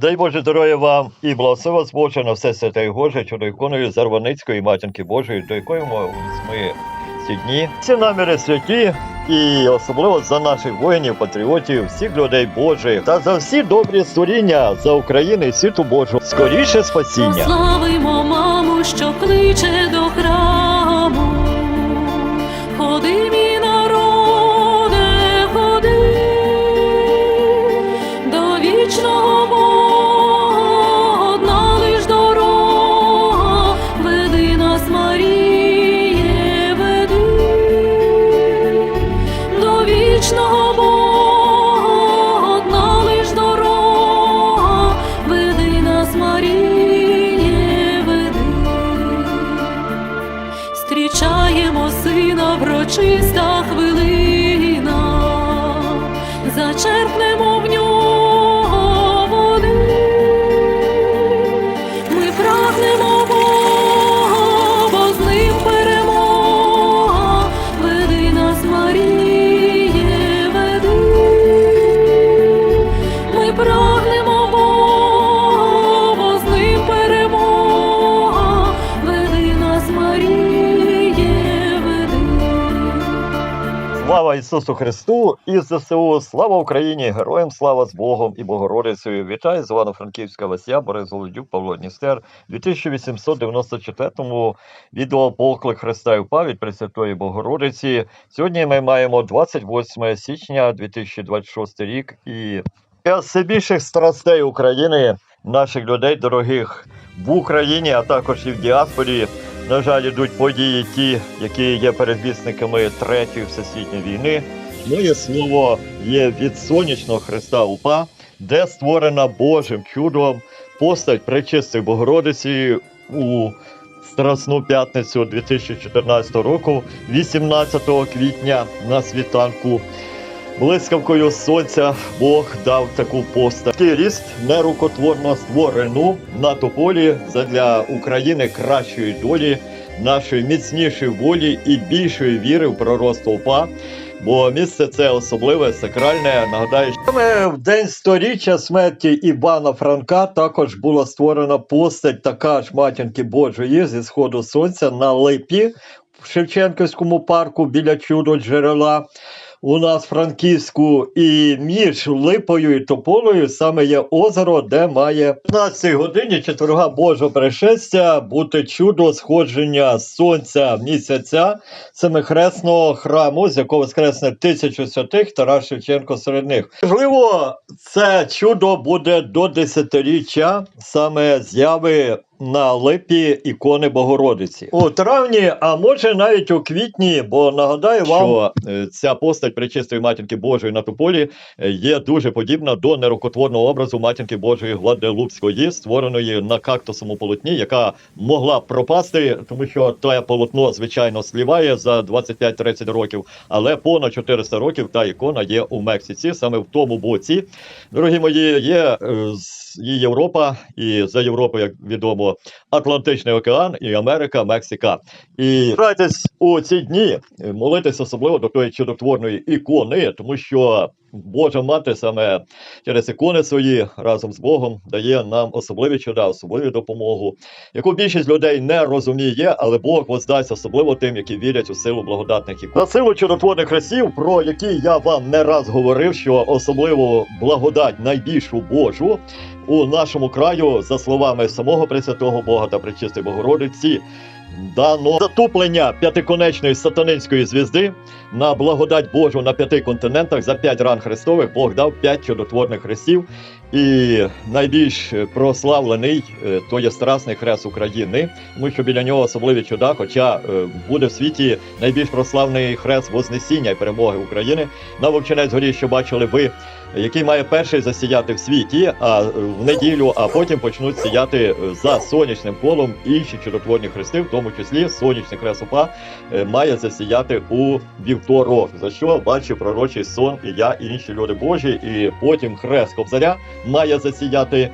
Дай Боже здоров'я вам і благослови вас Боже на все святе Боже, чудо іконою Зарваницької матінки Божої, до якої ми ці дні. Всі наміри святі, і особливо за наших воїнів, патріотів, всіх людей Божих та за всі добрі створіння за Україну і світу Божу. Скоріше спасіння. Прославимо маму, що кличе до храму. Сина Ісусу Христу і ЗСУ! Слава Україні! Героям слава з Богом і Богородицею! Вітаю з Івано-Франківська Вася, Борис Голодюк, Павло Дністер. У 2894-му відео поклик Христа і від Пресвятої Богородиці. Сьогодні ми маємо 28 січня 2026 рік і все більших страстей України, наших людей дорогих в Україні, а також і в діаспорі. На жаль, ідуть події ті, які є передвісниками Третьої всесвітньої війни. Моє слово є від сонячного Христа УПА, де створена Божим чудом постать Пречистої Богородиці у Страсну п'ятницю 2014 року, 18 квітня на світанку. Блискавкою сонця Бог дав таку постать. Ріст нерукотворно створену на тополі задля України кращої долі, нашої міцнішої волі і більшої віри в пророцтво УПА. Бо місце це особливе, сакральне. Нагадаю, що в день сторіччя смерті Івана Франка також була створена постать така ж матінки Божої зі сходу сонця на липі в Шевченківському парку біля чудо джерела у нас Франківську, і між Липою і Тополею саме є озеро, де має в 15 годині четверга Божого пришестя бути чудо сходження сонця місяця семихресного храму, з якого воскресне тисячу святих Тарас Шевченко серед них. Можливо, це чудо буде до десятиріччя саме зяви на липі ікони Богородиці у травні, а може навіть у квітні, бо нагадаю вам, що е, ця постать Пречистої матінки Божої на тополі е, є дуже подібна до нерукотворного образу матінки Божої Гладелупської, створеної на кактусовому полотні, яка могла пропасти, тому що те полотно звичайно сліває за 25-30 років, але понад 400 років та ікона є у Мексиці, саме в тому боці. Дорогі мої, є е, і Європа, і за Європою, як відомо, Атлантичний океан і Америка, Мексика. І старайтесь у ці дні молитись особливо до тої чудотворної ікони, тому що Божа мати саме через ікони свої разом з Богом дає нам особливі чуда, особливу допомогу, яку більшість людей не розуміє, але Бог воздасть особливо тим, які вірять у силу благодатних ікон. За силу чудотворних хрестів, про які я вам не раз говорив, що особливо благодать найбільшу Божу у нашому краю, за словами самого Пресвятого Бога та Пречистої Богородиці, дано затуплення п'ятиконечної сатанинської звізди на благодать Божу на п'яти континентах за п'ять ран Христових Бог дав п'ять чудотворних хрестів. І найбільш прославлений е, то є Страсний хрест України, тому що біля нього особливі чуда. Хоча е, буде в світі найбільш прославлений хрест Вознесіння і перемоги України на Вовчинець горі, що бачили ви, який має перший засіяти в світі, а е, в неділю, а потім почнуть сіяти е, за сонячним колом інші чудотворні хрести, в тому числі сонячний хрест УПА е, має засіяти у вівторок, за що бачив пророчий сон і я, і інші люди Божі, і потім хрест Кобзаря має засіяти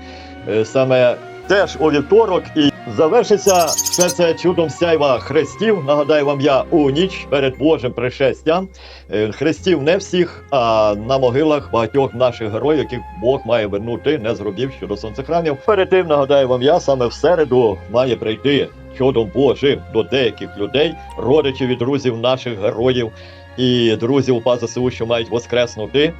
саме теж у вівторок. І завершиться все це чудом сяйва хрестів. Нагадаю вам я у ніч перед Божим пришестям. Е, Хрестів не всіх, а на могилах багатьох наших героїв, яких Бог має вернути, не зробивши до сонцехрамів. Перед тим нагадаю вам я саме в середу має прийти чудом Божим до деяких людей, родичів і друзів наших героїв і друзів УПА ЗСУ, що мають воскреснути.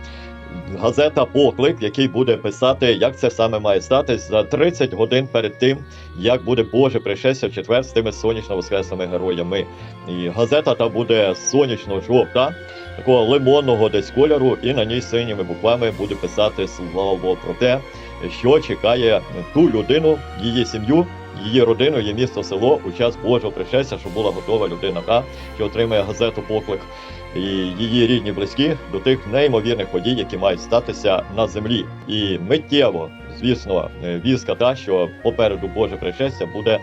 Газета Поклик, який буде писати, як це саме має статись за 30 годин перед тим, як буде Боже пришестя в четвер з тими сонячно воскресними героями. І газета та буде сонячно-жовта, такого лимонного десь кольору, і на ній синіми буквами буде писати слово про те, що чекає ту людину, її сім'ю. Її родину, її місто, село у час Божого пришестя, щоб була готова людина, та що отримає газету поклик і її рідні близькі до тих неймовірних подій, які мають статися на землі. І миттєво, звісно, е, візка та що попереду Боже пришестя буде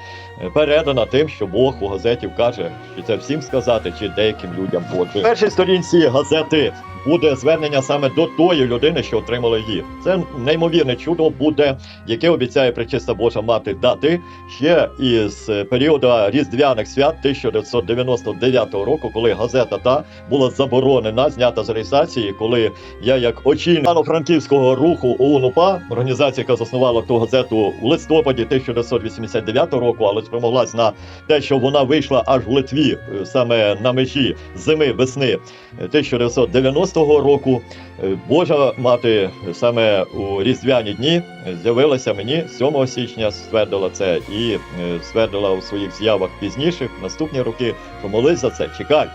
передана тим, що Бог у газеті вкаже, чи це всім сказати, чи деяким людям. В першій сторінці газети буде звернення саме до тої людини, що отримала її. Це неймовірне чудо буде, яке обіцяє причиста Божа мати дати ще із періоду різдвяних свят 1999 року, коли газета та була заборонена, знята з реєстрації, коли я, як очільник Івано-Франківського руху ОУН-УПА, організація, яка заснувала ту газету у листопаді 1989 року, але спромоглась на те, що вона вийшла аж в Литві, е, саме на межі зими весни 1990 року. Е, Божа мати саме у різдвяні дні з'явилася мені 7 січня, ствердила це і е, ствердила у своїх з'явах пізніших наступні роки, що молись за це, чекай.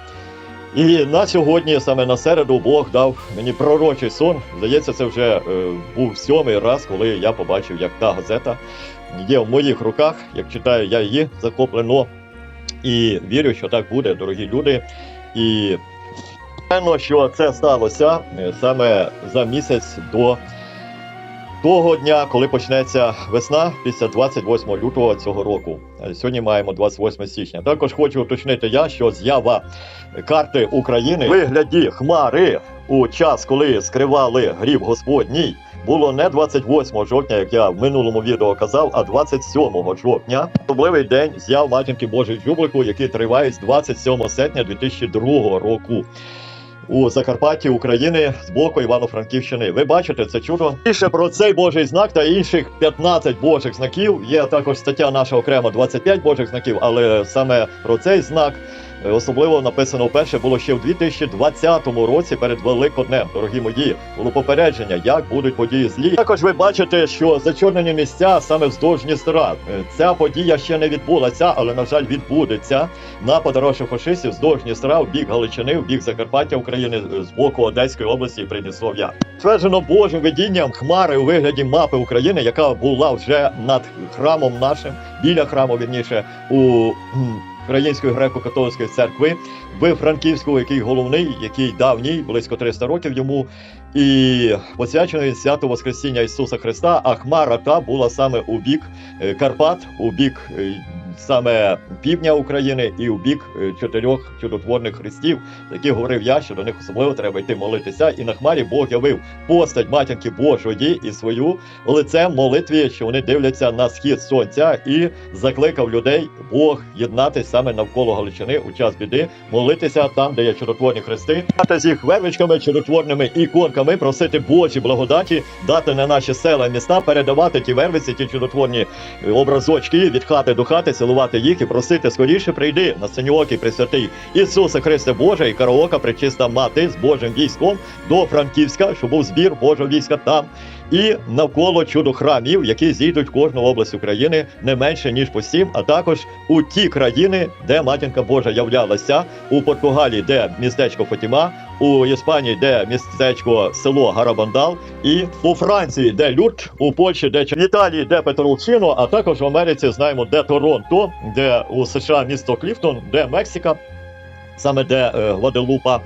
І на сьогодні, саме на середу, Бог дав мені пророчий сон. Здається, це вже е, був сьомий раз, коли я побачив, як та газета є в моїх руках. Як читаю, я її захоплено і вірю, що так буде, дорогі люди. І певно, що це сталося е, саме за місяць до того дня, коли почнеться весна після 28 лютого цього року. Е, Сьогодні маємо 28 січня. Також хочу уточнити я, що з'ява карти України в вигляді хмари у час, коли скривали гріб Господній. Було не 28 жовтня, як я в минулому відео казав, а 27 жовтня. Особливий день з'яв матінки Божої Джублику, який триває з 27 серпня 2002 року. У Закарпатті України з боку Івано-Франківщини. Ви бачите це чудо. Більше про цей Божий знак та інших 15 Божих знаків. Є також стаття наша окремо 25 Божих знаків, але саме про цей знак особливо написано вперше було ще в 2020 році перед Великоднем. Дорогі мої, було попередження, як будуть події злі. Також ви бачите, що зачорнені місця саме вздовж Дністра. Е, Ця подія ще не відбулася, але на жаль відбудеться. Напад раших фашистів вздовж Дністра в бік Галичини, в бік Закарпаття України е, з боку Одеської області і Придністров'я. Тверджено Божим видінням хмари у вигляді мапи України, яка була вже над храмом нашим, біля храму, вірніше, у Української греко-католицької церкви в Франківську, який головний, який давній, близько 300 років йому, і посвячений свято Воскресіння Ісуса Христа. А хмара та була саме у бік е, Карпат, у бік е, саме півдня України і у бік е, чотирьох чудотворних хрестів, які говорив я, що до них особливо треба йти молитися. І на хмарі Бог явив постать матінки Божої і свою лицем молитві, що вони дивляться на схід сонця, і закликав людей Бог єднатись саме навколо Галичини у час біди, молитися там, де є чудотворні хрести, дати з їх вервичками, чудотворними іконками, просити Божі благодаті, дати на наші села міста, передавати ті вервиці, ті чудотворні е, образочки від хати до хати, цілувати їх і просити скоріше прийди на синьоокий присвятий Ісуса Христе Божа і караока пречиста мати з Божим військом до Франківська, щоб був збір Божого війська там. І навколо чудо храмів, які зійдуть в кожну область України не менше ніж по сім, а також у ті країни, де матінка Божа являлася, у Португалії, де містечко Фатіма, у Іспанії, де містечко село Гарабандал, і у Франції, де Люрт, у Польщі, де в Італії, де Петролчино, а також в Америці знаємо, де Торонто, де у США місто Кліфтон, де Мексика, саме де е, Гваделупа.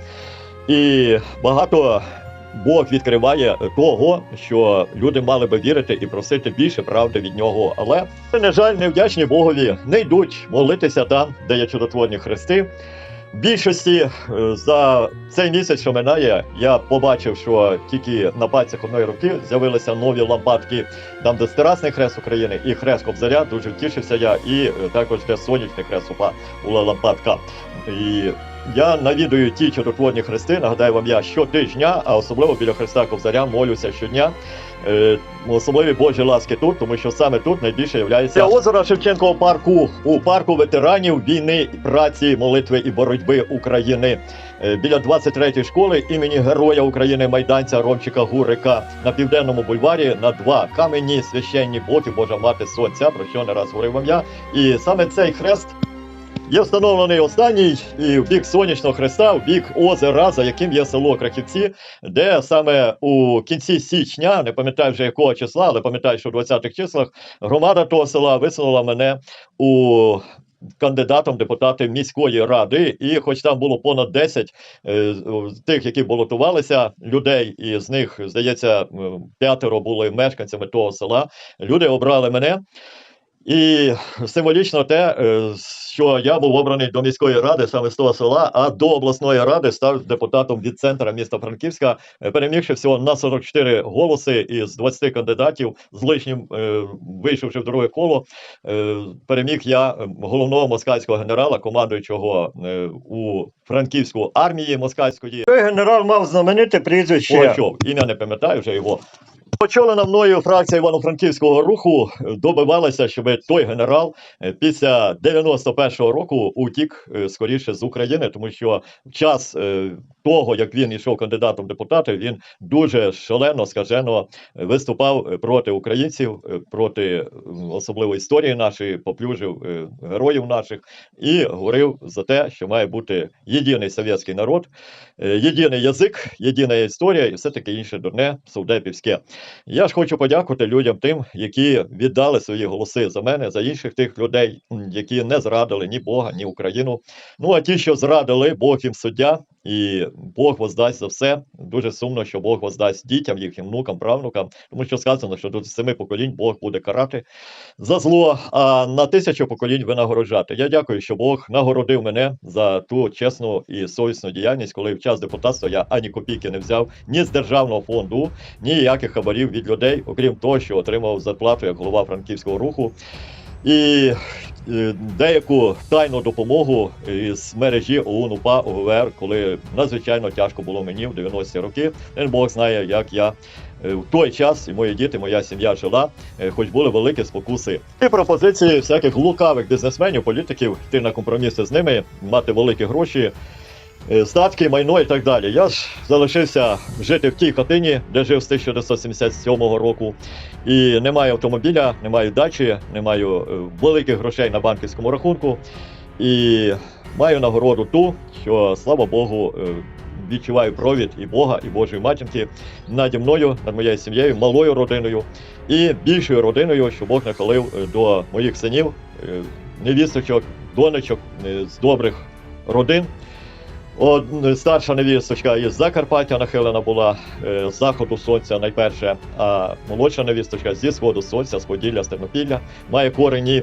І багато Бог відкриває того, що люди мали би вірити і просити більше правди від нього. Але на жаль, невдячні Богові не йдуть молитися там, де є чудотворні хрести. більшості е, за цей місяць, що минає, я побачив, що тільки на пальцях одної руки з'явилися нові лампадки, там де Стерасний хрест України і хрест Кобзаря. Дуже втішився я, і е, також де сонячний хрест упа була лампадка. І я навідую ті чудотворні хрести. Нагадаю вам, я щотижня, а особливо біля Христа Кобзаря молюся щодня. Е, Особливі Божі ласки тут, тому що саме тут найбільше являється озеро Шевченкового парку у парку ветеранів війни, праці, молитви і боротьби України. Е, Біля 23-ї школи імені Героя України майданця Ромчика Гурика на південному бульварі на два камені священні боки Божа мати сонця, про що не раз говорив вам я. І саме цей хрест Є встановлений останній і в бік сонячного хреста, в бік озера, за яким є село Крахівці, де саме у кінці січня, не пам'ятаю вже якого числа, але пам'ятаю, що в 20-х числах громада того села висунула мене у кандидатом депутати міської ради. І хоч там було понад 10 е, тих, які балотувалися людей, і з них, здається, п'ятеро були мешканцями того села. Люди обрали мене. І символічно те, е, що я був обраний до міської ради саме з того села, а до обласної ради став депутатом від центра міста Франківська, е, перемігши всього на 44 голоси із 20 кандидатів з лишнім, е, вийшовши в друге коло, переміг я головного москальського генерала, командуючого у франківську армії москальської. Той генерал мав знамените прізвище. Пугачов. Ім'я не пам'ятаю вже його. Очолена мною фракція Івано-Франківського руху добивалася, щоб той генерал е, після 91-го року утік е, скоріше з України, тому що в час е, того, як він йшов кандидатом в депутати, він дуже шалено, скажено виступав проти українців, проти особливо історії нашої, поплюжив героїв наших і говорив за те, що має бути єдиний совєтський народ, єдиний язик, єдина історія і все таке інше дурне совдепівське. Я ж хочу подякувати людям тим, які віддали свої голоси за мене, за інших тих людей, які не зрадили ні Бога, ні Україну. Ну а ті, що зрадили, Бог їм суддя, і Бог воздасть за все. Дуже сумно, що Бог воздасть дітям, їхнім внукам, правнукам, тому що сказано, що до семи поколінь Бог буде карати за зло, а на тисячу поколінь винагороджати. Я дякую, що Бог нагородив мене за ту чесну і совісну діяльність, коли в час депутатства я ані копійки не взяв ні з державного фонду, ніяких хабарів від людей, окрім того, що отримав зарплату як голова франківського руху. І е, деяку тайну допомогу із мережі ОУН УПА ОГВР, коли надзвичайно тяжко було мені в 90-ті роки. Він Бог знає, як я е, в той час і мої діти, моя сім'я жила, е, хоч були великі спокуси. І пропозиції всяких лукавих бізнесменів, політиків йти на компроміси з ними, мати великі гроші. Е, Статки, майно і так далі. Я ж залишився жити в тій хатині, де жив з 1977 року. І не маю автомобіля, не маю дачі, не маю е, великих грошей на банківському рахунку. І маю нагороду ту, що слава Богу, е, відчуваю провід і Бога, і Божої матінки наді мною, над моєю сім'єю, малою родиною і більшою родиною, що Бог нахилив е, до моїх синів, е, невісточок, донечок е, з добрих родин. Од, старша невісточка із Закарпаття нахилена була е, з заходу сонця найперше, а молодша невісточка зі сходу сонця, з Поділля, з Тернопілля, має корені.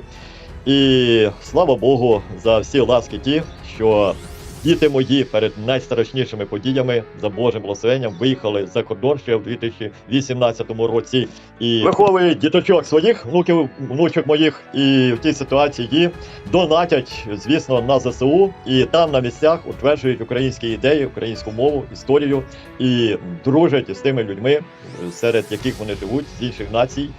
І слава Богу за всі ласки ті, що діти мої перед найстрашнішими подіями за Божим благословенням виїхали за кордон ще в 2018 році і виховують діточок своїх внуків, внучок моїх, і в тій ситуації донатять, звісно, на ЗСУ, і там на місцях утверджують українські ідеї, українську мову, історію і дружать з тими людьми, серед яких вони живуть з інших націй.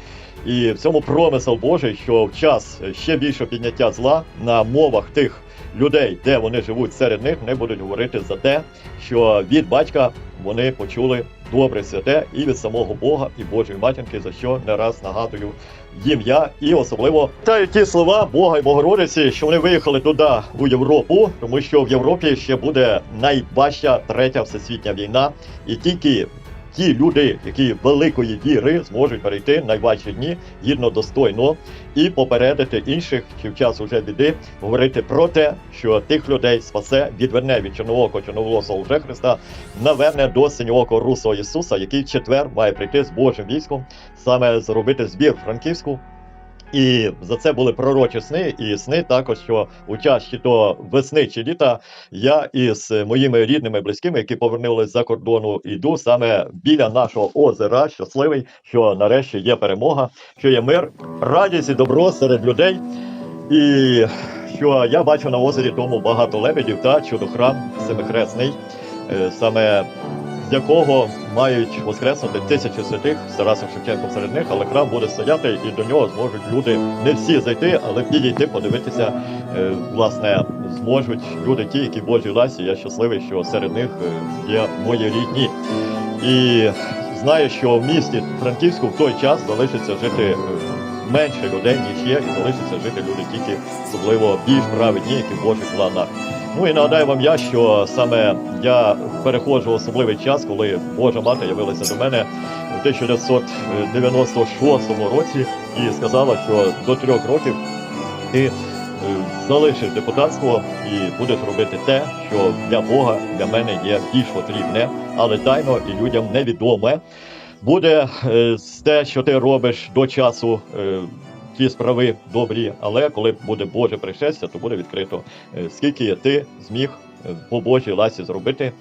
І в цьому промисел Божий, що в час ще більшого підняття зла на мовах тих людей, де вони живуть серед них, вони будуть говорити за те, що від батька вони почули добре святе і від самого Бога і Божої матінки, за що не раз нагадую їм я і особливо та ті слова Бога і Богородиці, що вони виїхали туди у Європу, тому що в Європі ще буде найважча третя всесвітня війна, і тільки ті люди, які великої віри зможуть перейти найважчі дні гідно достойно і попередити інших, чи в час уже біди, говорити про те, що тих людей спасе, відверне від чорнового чорноволосого вже Христа, наверне до синьоокого русого Ісуса, який в четвер має прийти з Божим військом, саме зробити збір Франківську. І за це були пророчі сни, і сни також, що у час чи то весни чи літа я із моїми рідними близькими, які повернулись за кордону, йду саме біля нашого озера, щасливий, що нарешті є перемога, що є мир, радість і добро серед людей. І що я бачу на озері тому багато лебедів та чудохрам семихресний, е, саме з якого мають воскреснути тисячі святих з Тарасом Шевченком серед них, але храм буде стояти, і до нього зможуть люди не всі зайти, але підійти, подивитися. Е, Власне, зможуть люди, ті, які в Божій ласі. Я щасливий, що серед них е, є мої рідні. І знаю, що в місті Франківську в той час залишиться жити е, менше людей, ніж є, і залишиться жити люди тільки особливо більш праведні, які в Божих планах. Ну і нагадаю вам я, що саме я переходжу в особливий час, коли Божа мати явилася до мене у 1996 році і сказала, що до трьох років ти е, залишиш депутатство і будеш робити те, що для Бога для мене є більш потрібне, але тайно і людям невідоме. Буде е, те, що ти робиш до часу. Ті справи добрі, але коли буде Боже пришестя, то буде відкрито, е, скільки ти зміг е, по Божій ласі зробити,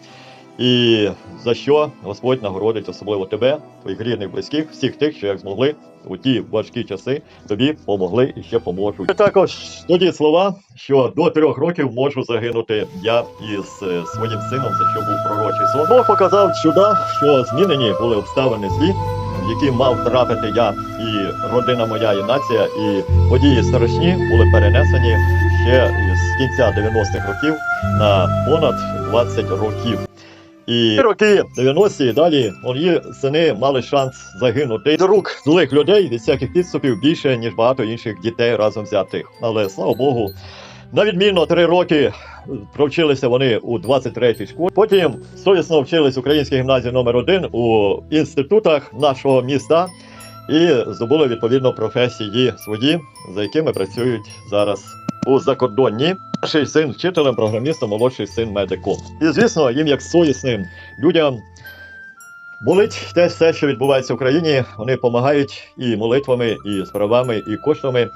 і за що Господь нагородить особливо тебе, твоїх рідних, близьких, всіх тих, що як змогли у ті важкі часи тобі помогли і ще поможуть. Також тоді слова, що до трьох років можу загинути я із е, своїм сином, за що був пророчий сон. Бог показав чуда, що змінені були обставини злі, в які мав трапити я і родина моя, і нація, і події страшні були перенесені ще з кінця 90-х років на понад 20 років. І роки 90-ті далі мої сини мали шанс загинути з рук злих людей від всяких підступів більше, ніж багато інших дітей разом взятих. Але слава Богу, на відмінно три роки провчилися вони у 23-й школі. Потім совісно вчились в українській гімназії номер 1 у інститутах нашого міста і здобули відповідно професії свої, за якими працюють зараз у закордонні. Старший син вчителем, програмістом, молодший син медиком. І звісно, їм як совісним людям. Болить те все, що відбувається в Україні. Вони допомагають і молитвами, і справами, і коштами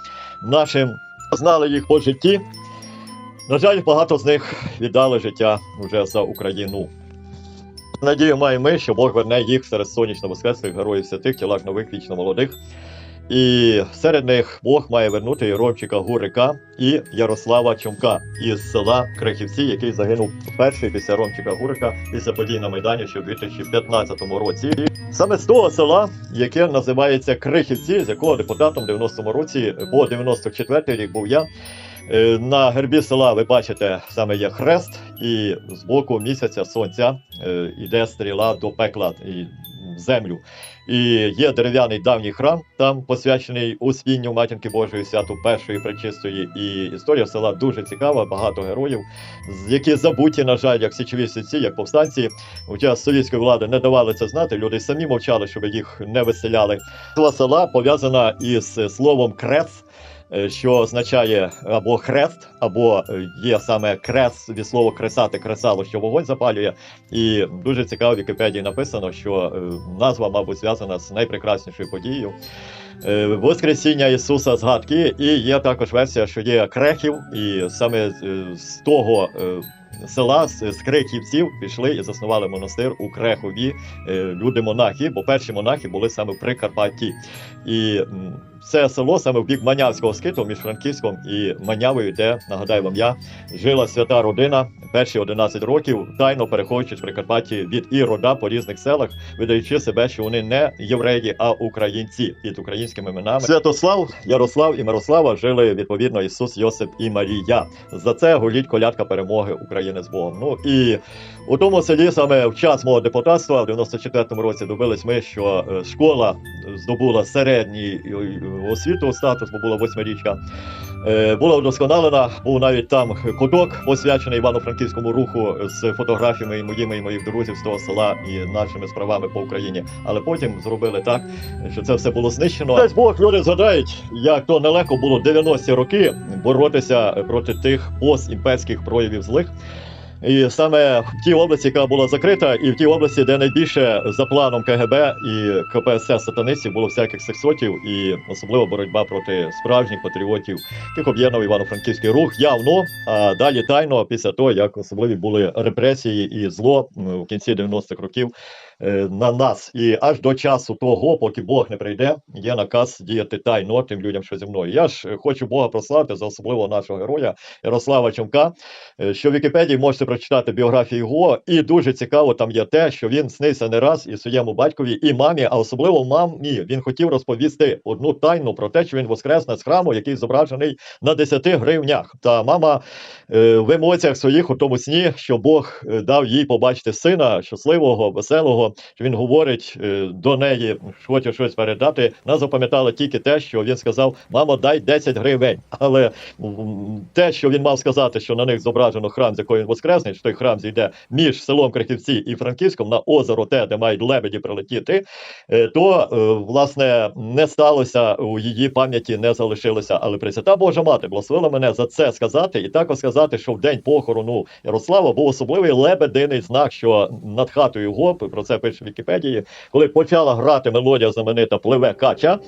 нашим. Знали їх по житті. На жаль, багато з них віддали життя вже за Україну. Надію маємо ми, що Бог верне їх серед сонячно воскреслих героїв святих, тілах нових вічно молодих. І серед них Бог має вернути Ромчика Гурика і Ярослава Чумка із села Крихівці, який загинув перший після Ромчика Гурика після подій на Майдані ще в 2015 році. Саме з того села, яке називається Крихівці, з якого депутатом в 90-му році по 94-й рік був я. Е, На гербі села ви бачите саме є хрест, і з боку місяця сонця е, йде стріла до пекла і землю. І є дерев'яний давній храм, там посвячений Успінню Матінки Божої святу першої пречистої. І історія села дуже цікава, багато героїв, які забуті, на жаль, як січові сітці, як повстанці. У час совєтської влади не давали це знати. Люди самі мовчали, щоб їх не виселяли. Назва села пов'язана із словом крес. Е, Що означає або хрест, або е, є саме крест від слова кресати, кресало, що вогонь запалює. І дуже цікаво в Вікіпедії написано, що е, назва, мабуть, зв'язана з найпрекраснішою подією. Воскресіння Ісуса згадки, і є також версія, що є крехів, і саме з того села, з, крехівців, пішли і заснували монастир у Крехові люди-монахи, бо перші монахи були саме в Прикарпатті. І це село саме в бік Манявського скиту між Франківськом і Манявою, де, нагадаю вам я, жила свята родина перші 11 років, тайно переходячи з Прикарпатті від Ірода по різних селах, видаючи себе, що вони не євреї, а українці під українськими іменами. Святослав, Ярослав і Мирослава жили відповідно Ісус, Йосип і Марія. За це голіть колядка перемоги України з Богом. Ну і у тому селі саме в час мого депутатства, в 94-му році добились ми, що е, школа здобула середній е, освіту статус, бо була восьмирічка. Е, Була вдосконалена, був навіть там куток, посвячений Івано-Франківському руху з фотографіями моїми і моїх друзів з того села і нашими справами по Україні. Але потім зробили так, що це все було знищено. Дай Бог люди згадають, як то нелегко було 90-ті роки боротися проти тих постімперських проявів злих. І саме в тій області, яка була закрита, і в тій області, де найбільше за планом КГБ і КПСС сатанистів було всяких сексотів, і особливо боротьба проти справжніх патріотів, яких об'єднав Івано-Франківський рух явно, а далі тайно, після того, як особливі були репресії і зло в кінці 90-х років на нас. І аж до часу того, поки Бог не прийде, є наказ діяти тайно тим людям, що зі мною. Я ж е, хочу Бога прославити за особливо нашого героя Ярослава Чумка. Е, Що в Вікіпедії можете прочитати біографію його, і дуже цікаво там є те, що він снився не раз і своєму батькові, і мамі, а особливо мамі. Він хотів розповісти одну тайну про те, що він воскресне з храму, який зображений на 10 гривнях. Та мама е, в емоціях своїх у тому сні, що Бог е, дав їй побачити сина щасливого, веселого. Він говорить е, до неї, хоче щось передати. Вона запам'ятала тільки те, що він сказав: Мамо, дай 10 гривень. Але те, що він мав сказати, що на них зображено храм, з якої він воскресний, що той храм зійде між селом Крихівці і Франківськом на озеро, те, де мають лебеді прилетіти, е, то е, власне не сталося у її пам'яті, не залишилося. Але Пресвята Божа мати благословила мене за це сказати, і також сказати, що в день похорону Ярослава був особливий лебединий знак, що над хатою його про це пише в Вікіпедії, коли почала грати мелодія знаменита пливе кача.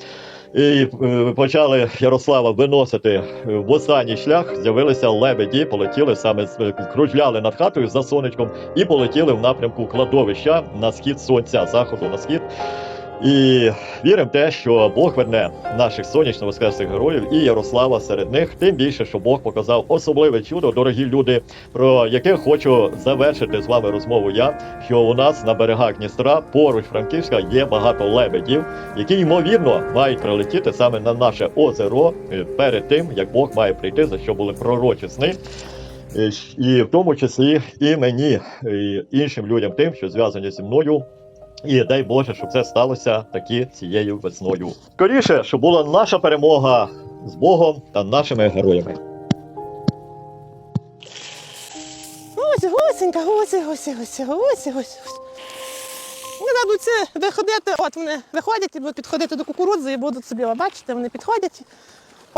І е, почали Ярослава виносити в останній шлях. З'явилися лебеді, полетіли саме е, кружляли над хатою за сонечком і полетіли в напрямку кладовища на схід сонця, заходу на схід. І віримо в те, що Бог верне наших сонячно воскреслих героїв і Ярослава серед них. Тим більше, що Бог показав особливе чудо, дорогі люди, про яке хочу завершити з вами розмову. Я що у нас на берегах Дністра, поруч Франківська, є багато лебедів, які ймовірно мають прилетіти саме на наше озеро е, перед тим, як Бог має прийти, за що були пророчі сни. Е, І в тому числі і мені, і іншим людям, тим, що зв'язані зі мною. І дай Боже, щоб це сталося таки цією весною. Скоріше, щоб була наша перемога з Богом та нашими героями. Ось, гусенька, гуси, гуси, гуси, гуси, гуси. Вони дадуть це виходити, от вони виходять і будуть підходити до кукурудзи і будуть собі, бачите, вони підходять.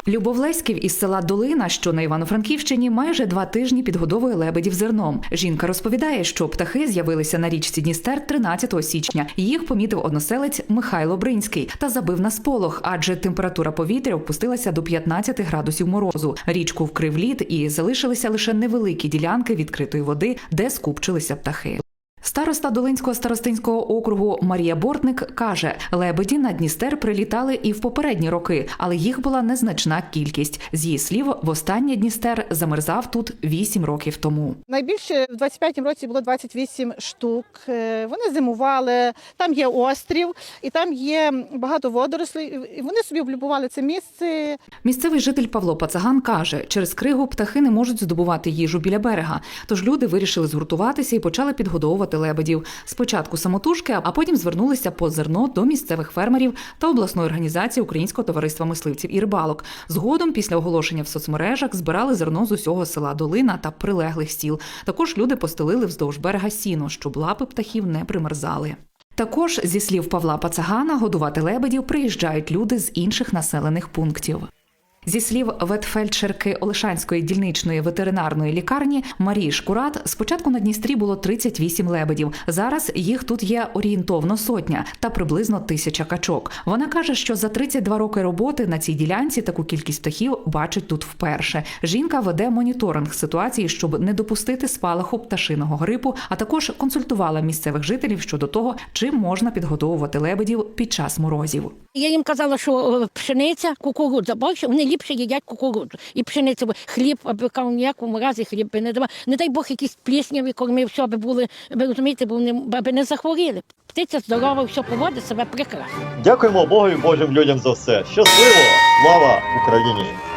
Любов Леськів із села Долина, що на Івано-Франківщині, майже два тижні підгодовує лебедів зерном. Жінка розповідає, що птахи з'явилися на річці Дністер 13 січня. Їх помітив односелець Михайло Бринський та забив на сполох, адже температура повітря опустилася до 15 градусів морозу. Річку вкрив лід і залишилися лише невеликі ділянки відкритої води, де скупчилися птахи. Староста Долинського старостинського округу Марія Бортник каже, лебеді на Дністер прилітали і в попередні роки, але їх була незначна кількість. З її слів, востаннє Дністер замерзав тут 8 років тому. Найбільше в 25-му році було 28 штук. Е, Вони зимували, там є острів, і там є багато водорослей. І Вони собі облюбували це місце. Місцевий житель Павло Пацаган каже, через кригу птахи не можуть здобувати їжу біля берега. Тож люди вирішили згуртуватися і почали підгодовувати лебедів. Спочатку самотужки, а потім звернулися по зерно до місцевих фермерів та обласної організації Українського товариства мисливців і рибалок. Згодом, після оголошення в соцмережах, збирали зерно з усього села Долина та прилеглих сіл. Також люди постелили вздовж берега сіно, щоб лапи птахів не примерзали. Також, зі слів Павла Пацагана, годувати лебедів приїжджають люди з інших населених пунктів. Зі слів ветфельдшерки Олешанської дільничної ветеринарної лікарні Марії Шкурат, спочатку на Дністрі було 38 лебедів. Зараз їх тут є орієнтовно сотня та приблизно тисяча качок. Вона каже, що за 32 роки роботи на цій ділянці таку кількість птахів бачить тут вперше. Жінка веде моніторинг ситуації, щоб не допустити спалаху пташиного грипу, а також консультувала місцевих жителів щодо того, чим можна підгодовувати лебедів під час морозів. Я їм казала, що е, пшениця, кукурудза, що вони ліпше їдять кукурудзу. І пшеницю, хліб, аби в ніякому разі хліб би не давав. Не дай Бог якісь плісняві корми, все аби були, ви розумієте, бо не, аби не захворіли. Птиця здорова, все поводить себе прекрасно. Дякуємо Богу і Божим людям за все. Щасливо! Слава Україні!